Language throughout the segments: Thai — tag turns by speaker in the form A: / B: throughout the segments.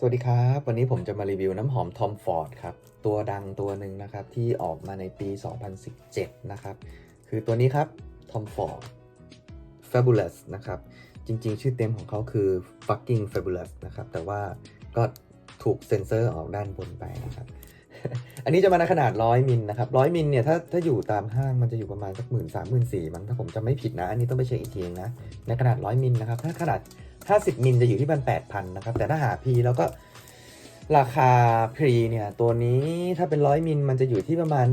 A: สวัสดีครับ วันนี้ผมจะมารีวิวน้ำหอม Tom Ford ครับ ตัวดังตัวหนึ่งนะครับ ที่ออกมาในปี 2017 นะครับ คือตัวนี้ครับ Tom Ford Fabulous นะครับ จริงๆ ชื่อเต็มของเขาคือ fucking fabulous นะครับ แต่ว่าก็ถูกเซ็นเซอร์ออกด้านบนไปนะครับ อันนี้จะมาในขนาด 100มิลนะครับ 100มิลเนี่ยถ้าถ้าอยู่ตามห้างมันจะอยู่ประมาณสักหมื่นสามหมื่นสี่มั้งถ้าผมจำไม่ผิดนะ อันนี้ต้องไปเช็คอีกทีนึงนะในขนาด 100มิลนะครับ ถ้าขนาด 50มิลจะอยู่ที่มัน8,000นะครับ แต่ถ้าหา P แล้วก็ราคา P เนี่ย ตัวนี้ถ้าเป็น100มิลมันจะอยู่ที่ประมาณ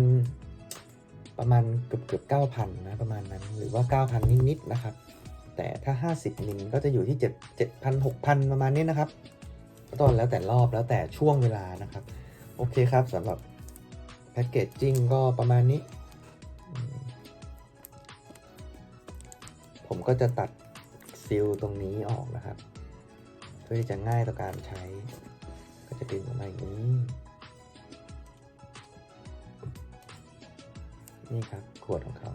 A: ประมาณเกือบเกือบ9,000นะประมาณนั้น หรือว่า9,000นิดๆนะครับ แต่ถ้า50มิลก็จะอยู่ที่7 7,000 6,000ประมาณนี้นะครับต้นแล้วแต่รอบแล้วแต่ช่วงเวลานะครับ โอเคครับสำหรับแพ็กเกจจิ้งก็ประมาณนี้ ผมก็จะตัด ซีลตรงนี้ออกนะครับ เพื่อที่จะง่ายต่อการใช้ ก็จะดึงออกมาอย่างนี้ นี่ครับขวดของเขา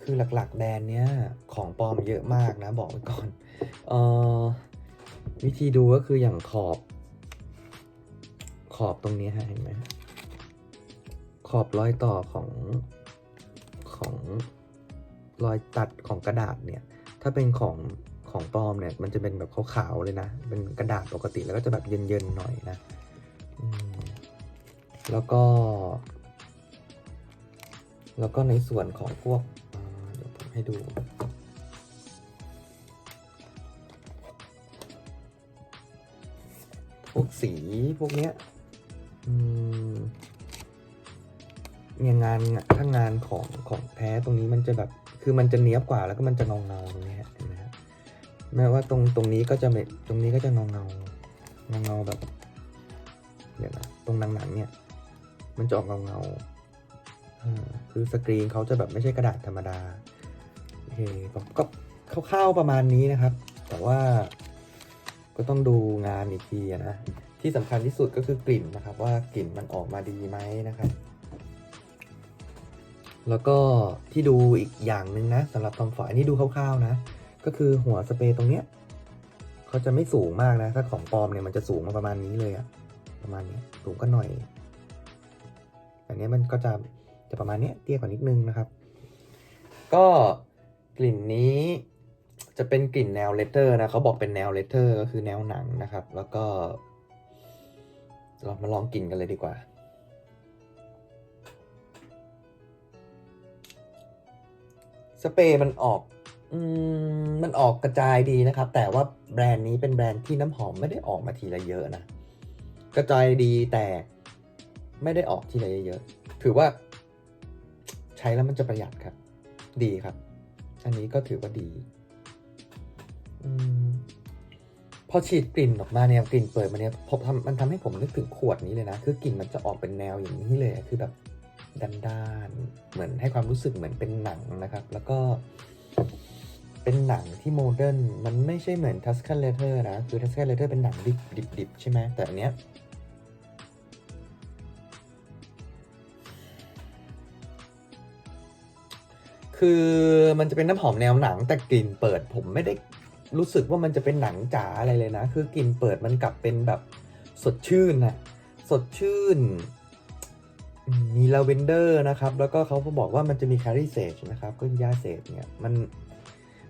A: คือหลักๆแบรนด์เนี้ย ของปลอมเยอะมากนะ บอกไว้ก่อน เอ่อ วิธีดูก็คืออย่างขอบ ขอบตรงนี้ฮะเห็นไหมขอบรอยต่อของของ รอยตัดของกระดาษเนี่ย ถ้าเป็นของของปลอมเนี่ย มันจะเป็นแบบขาวๆเลยนะ เป็นกระดาษปกติแล้วก็จะแบบเย็นๆหน่อยนะแล้วก็ แล้วก็ในส่วนของพวกเดี๋ยวผมให้ดูพวกสีพวกเนี้ยเนี่ยงานถ้างานของของแท้ตรงนี้มันจะแบบ คือมันจะเนี้ยบกว่าแล้วก็มันจะเงาเงาๆตรงนี้ฮะเห็นไหมฮะแม้ว่าตรงตรงนี้ก็จะไม่ตรงนี้ก็จะเงาเงาเงาเงาๆแบบเดี๋ยวนะตรงหนังๆเนี่ยมันจะออกเงาเงาๆคือสกรีนเขาจะแบบไม่ใช่กระดาษธรรมดาโอเคก็ก็คร่าวๆประมาณนี้นะครับ แต่ว่าก็ต้องดูงานอีกทีนะที่สำคัญที่สุดก็คือกลิ่นนะครับ ว่ากลิ่นมันออกมาดีไหมนะครับ แล้วก็ที่ดูอีกอย่างหนึ่งนะสำหรับทอมฟอร์ดอันนี้ดูคร่าวๆนะ ก็คือหัวสเปรย์ตรงเนี้ยเขาจะไม่สูงมากนะ ถ้าของปลอมเนี่ยมันจะสูงมาประมาณนี้เลยอะประมาณนี้สูงก็หน่อยอันเนี้ยมันก็จะจะประมาณนี้เตี้ยกว่านิดนึงนะครับ ก็กลิ่นนี้จะเป็นกลิ่นแนวเลเตอร์นะเขาบอกเป็นแนวเลเตอร์ก็คือแนวหนังนะครับ แล้วก็ เรามาลองกลิ่นกันเลยดีกว่า เปรย์มันออกอืมมันออกกระจายดีนะครับ แต่ว่าแบรนด์นี้เป็นแบรนด์ที่น้ำหอมไม่ได้ออกมาทีละเยอะนะ กระจายดีแต่ไม่ได้ออกทีละเยอะ ถือว่า ใช้แล้วมันจะประหยัดครับ ดีครับ อันนี้ก็ถือว่าดีอพอฉีดกลิ่นออกมาเนี่ยกลิ่นเปิดมาเนี่ยผมทำมันทำให้ผมนึกถึงขวดนี้เลยนะ คือกลิ่นมันจะออกเป็นแนวอย่างนี้เลยคือแบบ ด้านๆเหมือนให้ความรู้สึกเหมือนเป็นหนังนะครับ แล้วก็เป็นหนังที่โมเดิร์นมันไม่ใช่เหมือนทัสคันเลเทอร์นะคือทัสคันเลเทอร์เป็นหนังดิบดิบดิบใช่ไหมแต่อันเนี้ยคือมันจะเป็นน้ำหอมแนวหนังแต่กลิ่นเปิดผมไม่ได้รู้สึกว่ามันจะเป็นหนังจ๋าอะไรเลยนะ คือกลิ่นเปิดมันกลับเป็นแบบสดชื่นนะสดชื่น มีลาเวนเดอร์นะครับ แล้วก็เขาก็บอกว่ามันจะมีคาริเซจนะครับก็ยาเสพเนี่ยมัน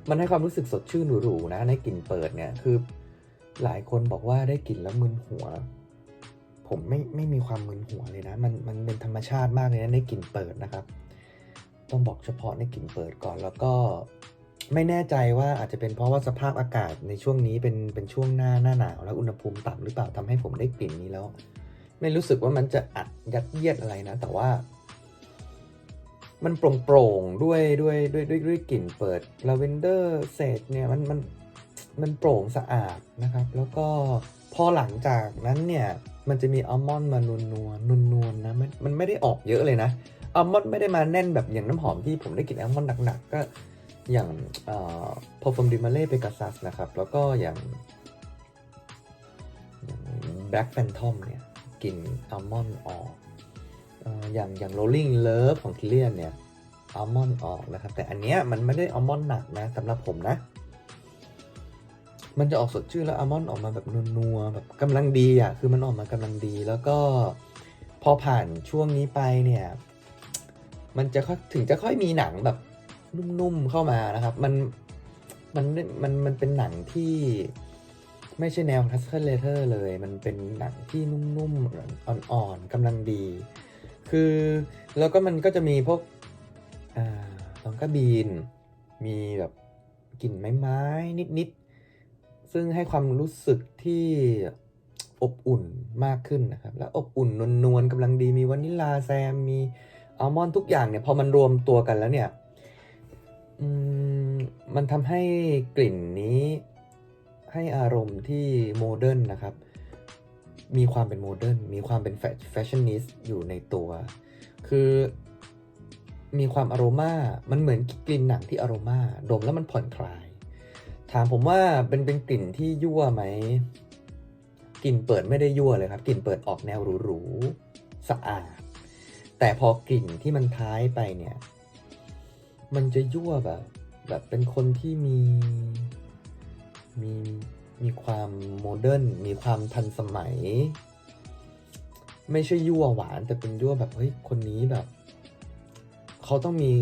A: มันให้ความรู้สึกสดชื่นหรูๆนะในกลิ่นเปิดเนี่ยคือหลายคนบอกว่าได้กลิ่นแล้วมึนหัว ผมไม่ไม่มีความมึนหัวเลยนะ มันมันเป็นธรรมชาติมากเลยนะในกลิ่นเปิดนะครับ ต้องบอกเฉพาะในกลิ่นเปิดก่อนแล้วก็ไม่แน่ใจว่าอาจจะเป็นเพราะว่าสภาพอากาศในช่วงนี้เป็นเป็นช่วงหน้าหน้าหนาว แล้วอุณหภูมิต่ำหรือเปล่าทำให้ผมได้กลิ่นนี้แล้ว ไม่รู้สึกว่ามันจะอัดยัดเยียดอะไรนะ แต่ว่า มันโปร่งโปร่งด้วยด้วยด้วยด้วยด้วยกลิ่นเปิดลาเวนเดอร์เศษเนี่ยมันมันมันโปร่งสะอาดนะครับ แล้วก็พอหลังจากนั้นเนี่ยมันจะมีอัลมอนด์มานวลนวลนวลนวลนะมันมันไม่ได้ออกเยอะเลยนะอัลมอนด์ไม่ได้มาแน่นแบบอย่างน้ำหอมที่ผมได้กลิ่นอัลมอนด์หนักๆก็อย่างเอ่อ perfume de Malle Pegasus นะครับ แล้วก็อย่างอย่าง Black Phantom เนี่ย กลิ่นอัลมอนด์ออกอย่างอย่าง Rolling Love ของ Kilian เนี่ยอัลมอนด์ออกนะครับ แต่อันเนี้ยมันไม่ได้อัลมอนด์หนักนะสำหรับผมนะ มันจะออกสดชื่นแล้วอัลมอนด์ออกมาแบบนัวๆแบบกำลังดีอะคือมันออกมากำลังดีแล้วก็พอผ่านช่วงนี้ไปเนี่ย มันจะค่อยถึงจะค่อยมีหนังแบบนุ่มๆเข้ามานะครับ มันมันมันมันเป็นหนังที่ ไม่ใช่แนวทัสเคิลเลเทอร์เลย มันเป็นหนังที่นุ่มๆ อ่อนๆกำลังดี คือแล้วก็มันก็จะมีพวกอ่าลองกระบีน มีแบบกลิ่นไม้ๆนิดๆ ซึ่งให้ความรู้สึกที่อบอุ่นมากขึ้นนะครับ แล้วอบอุ่นนวลๆกำลังดีมีวานิลลาแซม มีอัลมอนด์ทุกอย่างเนี่ย พอมันรวมตัวกันแล้วเนี่ยมมันทำให้กลิ่นนี้ ให้อารมณ์ที่โมเดิร์นนะครับ มีความเป็นโมเดิร์นมีความเป็นแฟชั่นนิสต์อยู่ในตัว คือมีความอโรมา มันเหมือนกลิ่นหนังที่อโรมา ดมแล้วมันผ่อนคลาย ถามผมว่าเป็นเป็นกลิ่นที่ยั่วไหม กลิ่นเปิดไม่ได้ยั่วเลยครับ กลิ่นเปิดออกแนวหรูๆ สะอาด แต่พอกลิ่นที่มันท้ายไปเนี่ย มันจะยั่วแบบ แบบเป็นคนที่มี มีมีความโมเดิร์นมีความทันสมัย ไม่ใช่ยั่วหวาน แต่เป็นยั่วแบบเฮ้ยคนนี้แบบ เขาต้องมี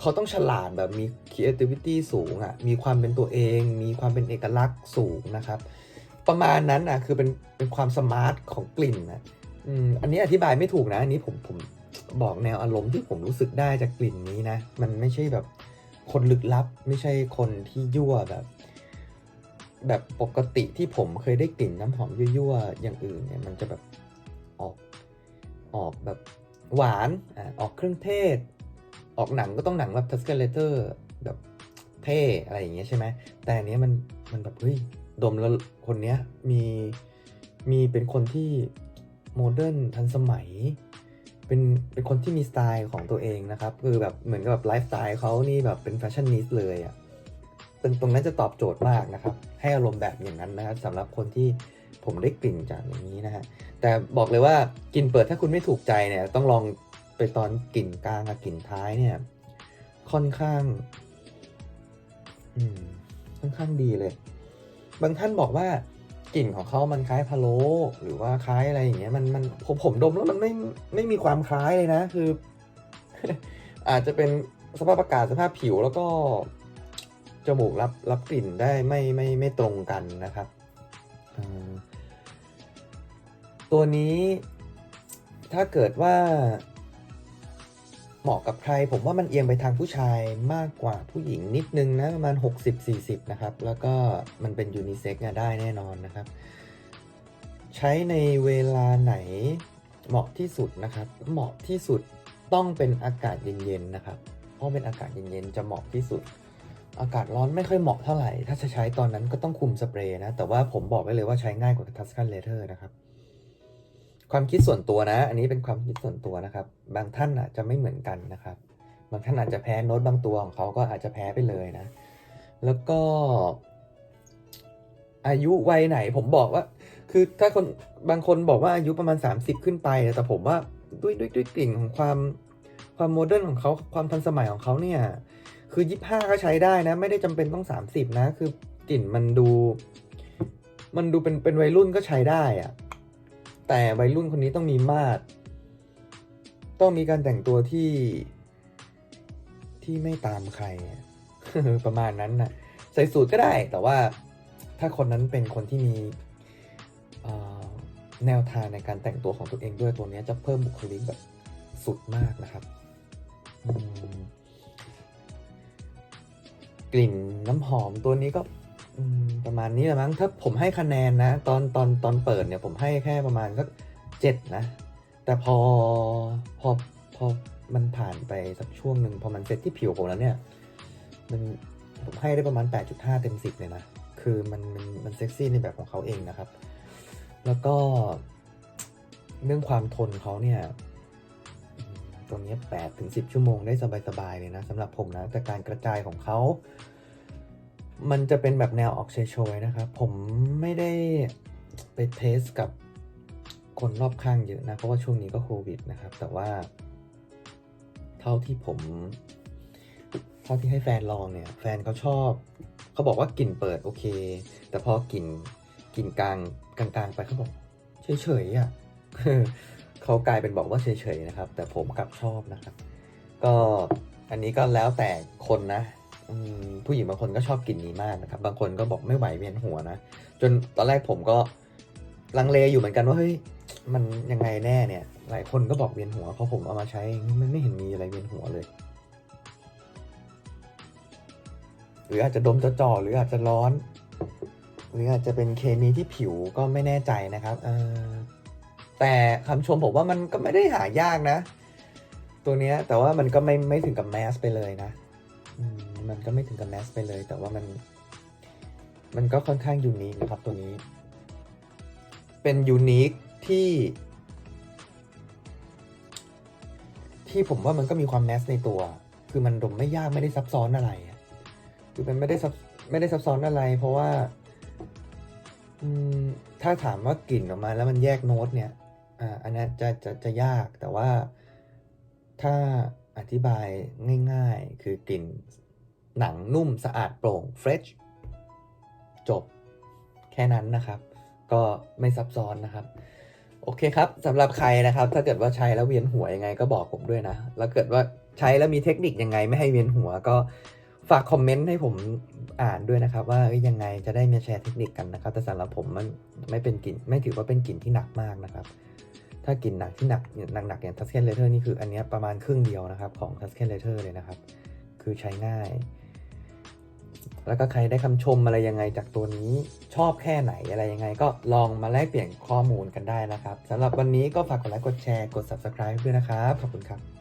A: เขาต้องฉลาดแบบมี creativity สูงอะ่ะ มีความเป็นตัวเอง มีความเป็นเอกลักษณ์สูงนะครับ ประมาณนั้นอะ คือเป็นเป็นความสมาร์ทของกลิ่นนะอืมอันนี้อธิบายไม่ถูกนะ อันนี้ผมผมบอกแนวอารมณ์ที่ผมรู้สึกได้จากกลิ่นนี้นะ มันไม่ใช่แบบคนลึกลับ ไม่ใช่คนที่ยั่วแบบ แบบปกติที่ผมเคยได้กลิ่นน้ำหอมยั่วๆอย่างอื่นเนี่ยมันจะแบบออกออกแบบหวานอ่าออกเครื่องเทศ ออกหนังก็ต้องหนังแบบทัสเกเลเตอร์แบบเท่อะไรอย่างเงี้ยใช่ไหมแต่อันนี้มันมันแบบเฮ้ยดมแล้วคนเนี้ยมีมีเป็นคนที่โมเดิร์นทันสมัย เป็นเป็นคนที่มีสไตล์ของตัวเองนะครับ คือแบบเหมือนกับแบบไลฟ์สไตล์เขานี่แบบเป็นแฟชั่นนิสต์เลยอะ่ะ ตรงตรงนั้นจะตอบโจทย์มากนะครับ ให้อารมณ์แบบอย่างนั้นนะครับสำหรับคนที่ผมได้กลิ่นจากอย่างนี้นะฮะแต่บอกเลยว่ากลิ่นเปิดถ้าคุณไม่ถูกใจเนี่ยต้องลองไปตอนกลิ่นกลางกับกลิ่นท้ายเนี่ย ค่อนข้าง อืม ค่อนข้างดีเลย บางท่านบอกว่ากลิ่นของเขามันคล้ายพะโล้หรือว่าคล้ายอะไรอย่างเงี้ย มันมันผมผมดมแล้วมันไม่ไม่มีความคล้ายเลยนะ คือ อาจจะเป็นสภาพอากาศสภาพผิวแล้วก็ จมูกรับรับกลิ่นได้ไม่ไม่ไม่ตรงกันนะครับ ตัวนี้ถ้าเกิดว่า เหมาะกับใคร ผมว่ามันเอียงไปทางผู้ชายมากกว่าผู้หญิงนิดนึงนะประมาณ 60-40 นะครับ แล้วก็มันเป็นยูนิเซ็กได้แน่นอนนะครับ ใช้ในเวลาไหนเหมาะที่สุดนะครับ เหมาะที่สุดต้องเป็นอากาศเย็นๆนะครับ เพราะเป็นอากาศเย็นๆจะเหมาะที่สุด อากาศร้อนไม่ค่อยเหมาะเท่าไหร่ ถ้าจะใช้ตอนนั้นก็ต้องคุมสเปรย์นะ แต่ว่าผมบอกไว้เลยว่าใช้ง่ายกว่าทัสกันเลเทอร์นะครับ ความคิดส่วนตัวนะ อันนี้เป็นความคิดส่วนตัวนะครับ บางท่านอาจจะไม่เหมือนกันนะครับ บางท่านอาจจะแพ้โน้ตบางตัวของเขาก็อาจจะแพ้ไปเลยนะ แล้วก็ อายุวัยไหนผมบอกว่า คือถ้าคนบางคนบอกว่าอายุประมาณ 30 ขึ้นไป แต่ผมว่าด้วยด้วยด้วยกลิ่นของความความโมเดิร์นของเขาความทันสมัยของเขาเนี่ย คือ25ก็ใช้ได้นะ ไม่ได้จำเป็นต้อง30นะ คือกลิ่นมันดู มันดูเป็นเป็นวัยรุ่นก็ใช้ได้อะแต่วัยรุ่นคนนี้ต้องมีมาดต้องมีการแต่งตัวที่ที่ไม่ตามใครประมาณนั้นนะใส่สูทก็ได้ แต่ว่าถ้าคนนั้นเป็นคนที่มีแนวทางในการแต่งตัวของตัวเองด้วยตัวนี้จะเพิ่มบุคลิกแบบสุดมากนะครับ อืม กลิ่นน้ำหอมตัวนี้ก็ประมาณนี้แหละมั้งถ้าผมให้คะแนนนะ ตอนตอนตอนเปิดเนี่ยผมให้แค่ประมาณสักเจ็ดนะ แต่พอพอพอมันผ่านไปสักช่วงหนึ่งพอมันเซ็ตที่ผิวผมแล้วเนี่ยมันผมให้ได้ประมาณ 8.5 เต็ม 10 เลยนะ คือมันมันมันเซ็กซี่ในแบบของเขาเองนะครับ แล้วก็เรื่องความทนเขาเนี่ย ตัวนี้8ถึง10ชั่วโมงได้สบายๆเลยนะสำหรับผมนะ แต่การกระจายของเขามันจะเป็นแบบแนวออกเฉยๆนะครับ ผมไม่ได้ไปเทสกับคนรอบข้างเยอะนะ เพราะว่าช่วงนี้ก็โควิดนะครับ แต่ว่า เท่าที่ผม เท่าที่ให้แฟนลองเนี่ย แฟนเขาชอบ เขาบอกว่ากลิ่นเปิดโอเค แต่พอกลิ่นกลิ่นกลางกลางๆไปเขาบอก เฉยๆอะ เขากลายเป็นบอกว่าเฉยๆนะครับ แต่ผมกลับชอบนะครับ ก็อันนี้ก็แล้วแต่คนนะผู้หญิงบางคนก็ชอบกลิ่นนี้มากนะครับ บางคนก็บอกไม่ไหวเวียนหัวนะ จนตอนแรกผมก็ลังเลอยู่เหมือนกันว่าเฮ้ยมันยังไงแน่เนี่ย หลายคนก็บอกเวียนหัวเพราะผมเอามาใช้มันไม่เห็นมีอะไรเวียนหัวเลย หรืออาจจะดมจ่อหรืออาจจะร้อน หรืออาจจะเป็นเคมีที่ผิวก็ไม่แน่ใจนะครับเออ แต่คำชมผมว่ามันก็ไม่ได้หายากนะ ตัวเนี้ยแต่ว่ามันก็ไม่ไม่ถึงกับแมสไปเลยนะมมันก็ไม่ถึงกับแมสไปเลย แต่ว่ามันมันก็ค่อนข้างยูนิคนะครับตัวนี้ เป็นยูนิคที่ ที่ผมว่ามันก็มีความแมสในตัว คือมันดมไม่ยากไม่ได้ซับซ้อนอะไรคือมันไม่ได้ซับไม่ได้ซับซ้อนอะไร เพราะว่าถ้าถามว่ากลิ่นออกมาแล้วมันแยกโน้ตเนี่ย อ่าอันนี้จะจะจะยากแต่ว่าถ้าอธิบายง่ายๆ คือกลิ่นหนังนุ่มสะอาดโปร่งเฟรชจบแค่นั้นนะครับ ก็ไม่ซับซ้อนนะครับ โอเคครับสำหรับใครนะครับ ถ้าเกิดว่าใช้แล้วเวียนหัวยังไงก็บอกผมด้วยนะ แล้วเกิดว่าใช้แล้วมีเทคนิคยังไงไม่ให้เวียนหัวก็ ฝากคอมเมนต์ให้ผมอ่านด้วยนะครับ ว่ายังไงจะได้มาแชร์เทคนิคกันนะครับ แต่สำหรับผมมันไม่เป็นกลิ่นไม่ถือว่าเป็นกลิ่นที่หนักมากนะครับ ถ้ากลิ่นหนักที่หนักหนักๆอย่างทัสเคนเลเทอร์นี่คืออันนี้ประมาณครึ่งเดียวนะครับ ของทัสเคนเลเทอร์เลยนะครับ คือใช้ง่าย แล้วก็ใครได้คำชมอะไรยังไงจากตัวนี้ชอบแค่ไหนอะไรยังไง ก็ลองมาแลกเปลี่ยนข้อมูลกันได้นะครับสำหรับวันนี้ก็ฝากกดไลค์กดแชร์กด subscribe ด้วยนะครับขอบคุณครับ